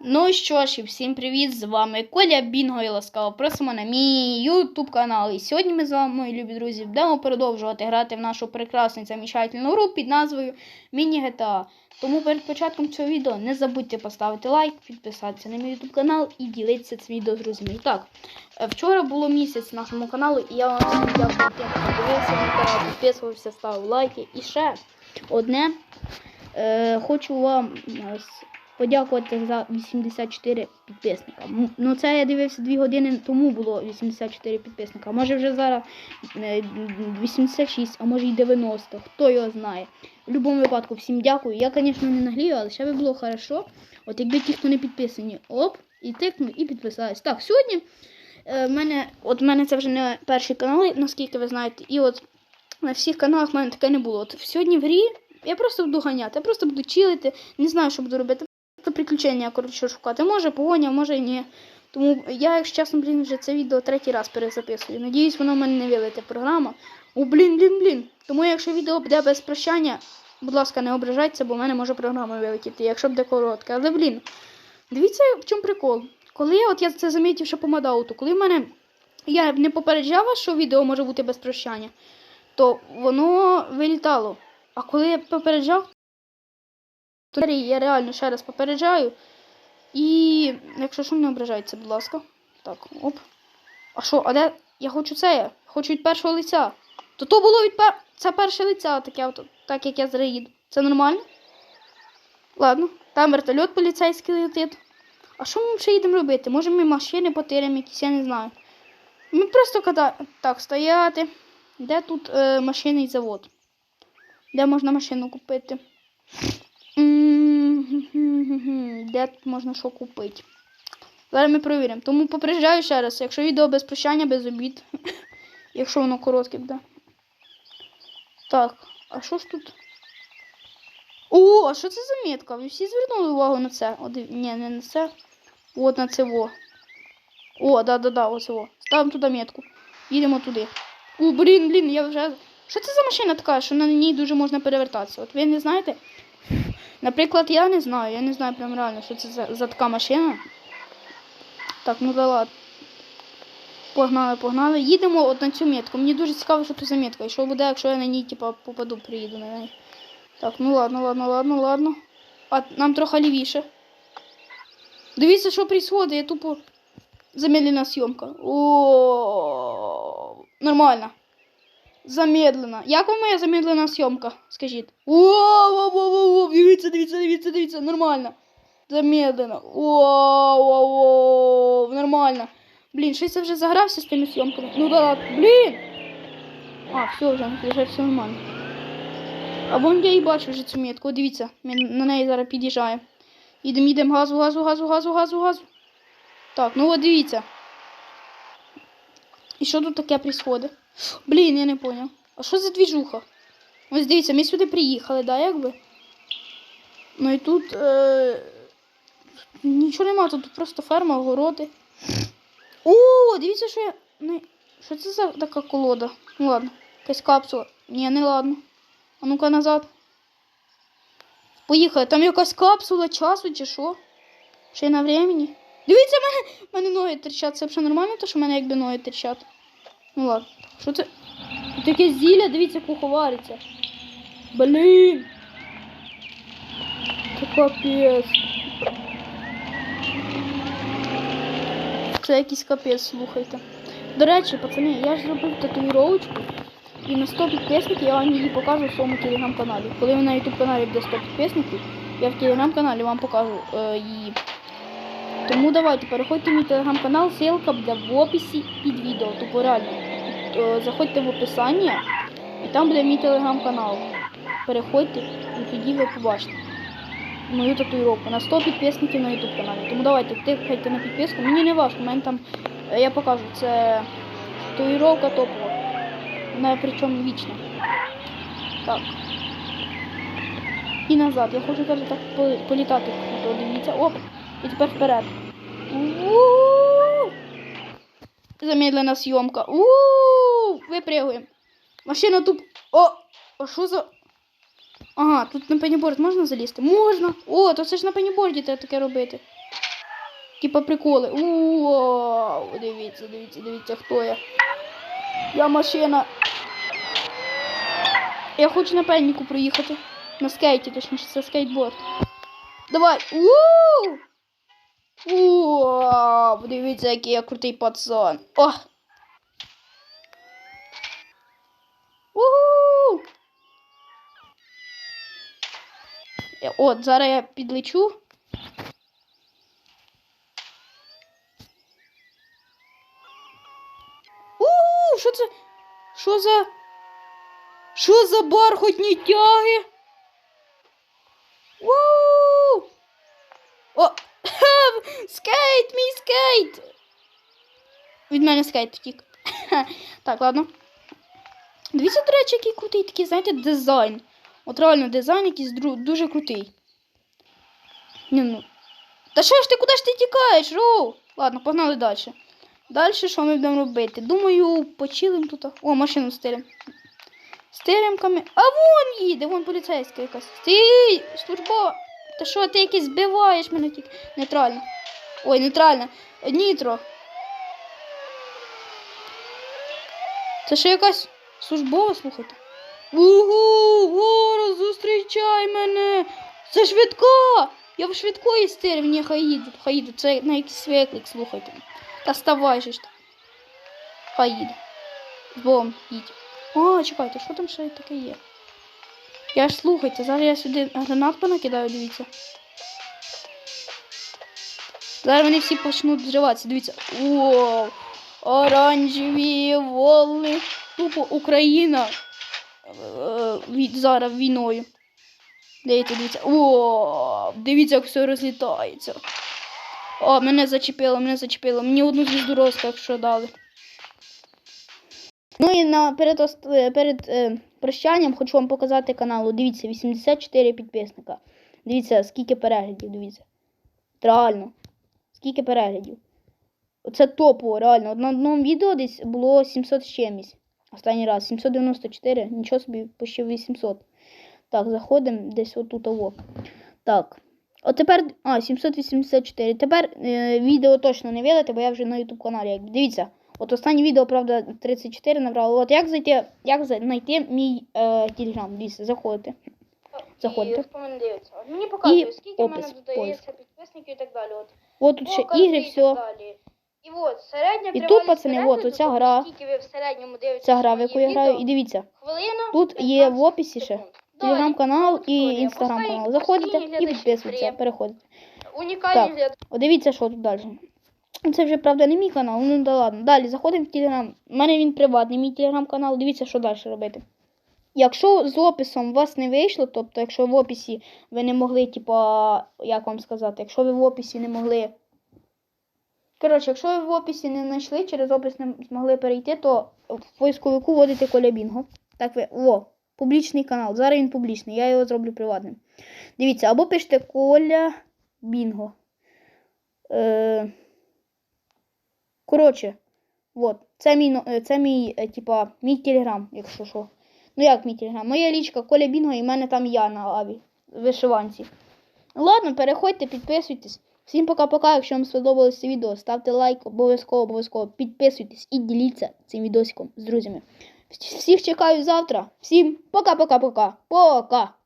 Ну що ж, і всім привіт! З вами Коля Бінго і ласкаво просимо на мій YouTube канал. І сьогодні ми з вами, мої любі друзі, будемо продовжувати грати в нашу прекрасну і замечательну гру під назвою Міні GTA. Тому перед початком цього відео не забудьте поставити лайк, підписатися на мій YouTube канал і ділитися цим відео з друзями. І так, е, вчора було місяць нашому каналу, і я вам всім дякую тим, хто дивився підписувався, ставив лайки. І ще одне. Е, хочу вам е, подякувати за 84 підписника. Ну, це я дивився 2 години тому було 84 підписника. Може вже зараз е, 86, а може й 90. Хто його знає. В будь-якому випадку всім дякую. Я, звісно, не наглію, але ще би було хорошо. От якби ті, хто не підписані, оп, і тикну, і підписались. Так, сьогодні е, в мене, от мене це вже не перший канал, наскільки ви знаєте, і от на всіх каналах в мене таке не було. От сьогодні в грі я просто буду ганяти, я просто буду чилити, не знаю, що буду робити. Просто приключення, коротше, шукати. Може погоня, може і ні. Тому я, якщо чесно, блін, вже це відео третій раз перезаписую. Надіюсь, воно в мене не вилите програма. О, блін, блін, блін. Тому якщо відео буде без прощання, будь ласка, не ображайтеся, бо в мене може програма вилетіти, якщо буде коротке. Але, блін, дивіться, в чому прикол. Коли я, от я це замітив ще по Мадауту, коли в мене я не попереджав вас, що відео може бути без прощання, то воно вилітало. А коли я попереджав, то я реально ще раз попереджаю. І якщо що, не ображайтеся, будь ласка. Так, оп. А що, а де? Я хочу це. Я хочу від першого лиця. То то було від пер... Це перше лиця, таке, от, так як я зараз їду. Це нормально? Ладно, там вертольот поліцейський летить. А що ми ще їдемо робити? Може ми машини потиримо якісь, я не знаю. Ми просто када... Так, стояти. Де тут е, машинний завод? Де можна машину купити? Де тут можна що купити? Зараз ми перевіримо. Тому попереджаю ще раз, якщо відео без прощання, без обід. якщо воно коротке буде. Так, а що ж тут? О, а що це за метка? Ви всі звернули увагу на це? О. Ні, не на це. От на це во. О, да-да-да, ось во. Ставимо туди метку. Їдемо туди. О, блін, блін, я вже. Що це за машина така, що на ній дуже можна перевертатися? От ви не знаєте? Наприклад, я не знаю. Я не знаю прям реально, що це за, за така машина. Так, ну да ладно. Погнали, погнали. Їдемо от на цю метку. Мені дуже цікаво, що це за метка. І що буде, якщо я на ній, типа, попаду, приїду на неї. Так, ну ладно, ладно, ладно, ладно. А нам трохи лівіше. Дивіться, що відбувається, я тупо замедлена зйомка. О, нормально. Замедлена. Як вам моя замедлена зйомка? Скажіть. О, дивіться, дивіться, дивіться, дивіться, нормально. Замедлено. О, нормально. Блін, щось я вже загрався з тими зйомками. Ну да. Блін. А, все вже, вже все нормально. А вон я і бачу вже цю метку. Дивіться, ми на неї зараз під'їжджаємо. Їдемо, їдемо, газу, газу, газу, газу, газу, газу. Так, ну от дивіться. І що тут таке відбувається? Блін, я не понял. А що за двіжуха? Ось дивіться, ми сюди приїхали, да, якби? Ну і тут е... нічого нема, тут просто ферма, огороди. О, дивіться, що я. Не... Що це за така колода? Ну ладно, якась капсула. Ні, не ладно. А ну-ка назад. Поїхали. Там якась капсула часу чи що? Ще на времени. Дивіться, в мене, мене ноги терчать. Це взагалі нормально, то що в мене якби ноги терчать. Ну ладно. Що це? Якесь зілля, дивіться, кухо вариться. Блін. Це капець. Це якийсь капець, слухайте. До речі, пацани, я ж зробив татуїровочку. І на 100 підписників я вам її покажу в своєму телеграм-каналі. Коли на YouTube каналі буде 100 підписників, я в телеграм-каналі вам покажу е, її. Тому давайте переходьте в мій телеграм-канал, ссылка буде в описі під відео. Тобто реально. Е, заходьте в описання і там буде мій телеграм-канал. Переходьте і тоді ви побачите мою татуїровку на 100 підписників на YouTube каналі. Тому давайте тикайте на підписку. Мені не важко, мене там е, я покажу, це татуїровка топова. Вона причому вічна. Так. І назад. Я хочу теж так політати. Дивіться. Оп. І тепер вперед. У-у-у! Замедлена зйомка. У-у-у! Випрягуємо. Машина тут. О! А що за. Ага, тут на пеніборд можна залізти? Можна. О, то це ж на пеніборді треба таке робити. Типа приколи. Вау, дивіться, дивіться, дивіться, хто я. Я машина. Я хочу на пенніку проїхати. На скейті, точніше, це скейтборд. Давай. Уу! Вау, дивіться, який я крутий пацан. О! Уху! От, зараз я підлечу. У, що це? Що за. Що за бархатні тяги? Уу! О! Скейт, мій скейт! Від мене скейт втік. Так, ладно. Дивіться, до речі, який крутий такий, знаєте, дизайн. От реально дизайн якийсь дуже крутий. Ні, ну. Та що ж ти куди ж ти тікаєш, Роу? Ладно, погнали далі. Далі що ми будемо робити? Думаю, почилим тут. О, машину. Стилем камі. А вон їде, вон поліцейська якась. Стій! Служба! Та що ти якийсь збиваєш мене тільки. Нейтрально. Ой, нейтрально. Нітро. Це ще якась службова, слухайте. Угу, ворог, зустрічай мене. Це швидка. Я в швидкої стилі, ні, хай їде, хай їде. Це на якийсь виклик, слухайте. Та ставай же ж. Хай їде. З Богом їдь. О, чекайте, що там ще таке є? Я ж слухайте, зараз я сюди гранат понакидаю, дивіться. Зараз вони всі почнуть зриватися, дивіться. О, оранжеві волни. Тупо Україна е, від, зараз війною. Дивіться, дивіться. О, дивіться, як все розлітається. О, мене зачепило, мене зачепило. Мені одну звізду розказ, що дали. Ну і на перед, е, перед е, прощанням хочу вам показати каналу. Дивіться, 84 підписника. Дивіться, скільки переглядів, дивіться. Реально. Скільки переглядів. Це топово, реально. На одному відео десь було 700 з чимось. Останній раз. 794. Нічого собі, почти 800. Так, заходимо десь отут. Ово. Так. От тепер. А, 784. Тепер е, відео точно не видите, бо я вже на YouTube каналі. Дивіться. От останнє відео, правда, 34 набрало. От як зайти, як знайти мій е, телеграм? Дивіться, заходите. І дивиться. От мені показує, скільки в мене опис, додається підписників і так далі. От. От тут ще Покази ігри, і так все. далі. І от, середня І тут, тривалість пацани, перегляду, от оця тобто гра. Скільки ви в середньому дивитеся Ця гра, в яку я граю. відео, І дивіться. Хвилина, Тут є 15 в описі ще секунд. телеграм-канал і інстаграм-канал. постійні- Заходите і глядачі, підписуйтеся, приємно. переходите. Унікальні Так. От дивіться, що тут далі. Це вже, правда, не мій канал, ну да ладно. Далі заходимо в телеграм. У мене він приватний, мій телеграм-канал. Дивіться, що далі робити. Якщо з описом у вас не вийшло, тобто, якщо в описі ви не могли, типа, як вам сказати, якщо ви в описі не могли. Коротше, якщо ви в описі не знайшли, через опис не змогли перейти, то в поисковику вводите Коля Бінго. Так ви. О, публічний канал. Зараз він публічний, я його зроблю приватним. Дивіться, або пишете Коля Бінго. Е... Коротше, от, це мій, е, це мій, е, типа, мій телеграм, якщо що. Ну як мій телеграм? Моя лічка Коля Бінго і в мене там я на аві. Вишиванці. Ладно, переходьте, підписуйтесь. Всім пока-пока. Якщо вам сподобалось це відео, ставте лайк, обов'язково, обов'язково підписуйтесь і діліться цим відосиком з друзями. Всіх чекаю завтра. Всім пока-пока-пока. Пока!